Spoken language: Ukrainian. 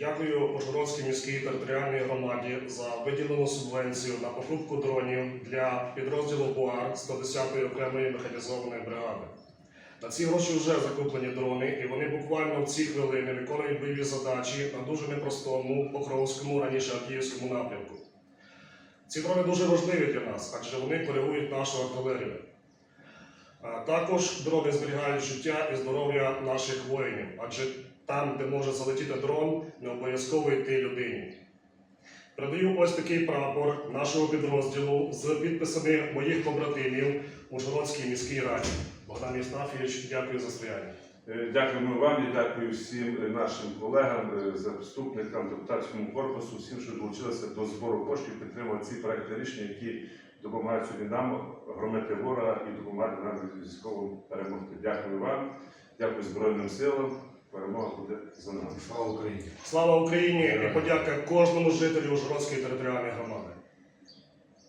Дякую Ужгородській міській територіальній громаді за виділену субвенцію на покупку дронів для підрозділу БУАР 110-ї окремої механізованої бригади. На ці гроші вже закуплені дрони, і вони буквально в ці хвилини виконують бойові задачі на дуже непростому Покровському, раніше Авдіївському напрямку. Ці дрони дуже важливі для нас, адже вони коригують нашу артилерію. Також дрони зберігають життя і здоров'я наших воїнів, адже там, де може залетіти дрон, не обов'язково йти людині. Передаю ось такий прапор нашого підрозділу з підписами моїх побратимів у Ужгородській міській раді. Богдан Єстафійович, дякую за сприяння. Е, Дякуємо вам і дякую всім нашим колегам, е, заступникам, депутатському корпусу, всім, що долучилися до збору коштів, підтримувати ці проекти рішення, які допомагають сьогодні нам громити ворога і допомагати нам військовим перемогти. Дякую вам, дякую Збройним силам. Перемога буде за нами. Слава Україні! Слава Україні і подяка кожному жителю Ужгородської територіальної громади.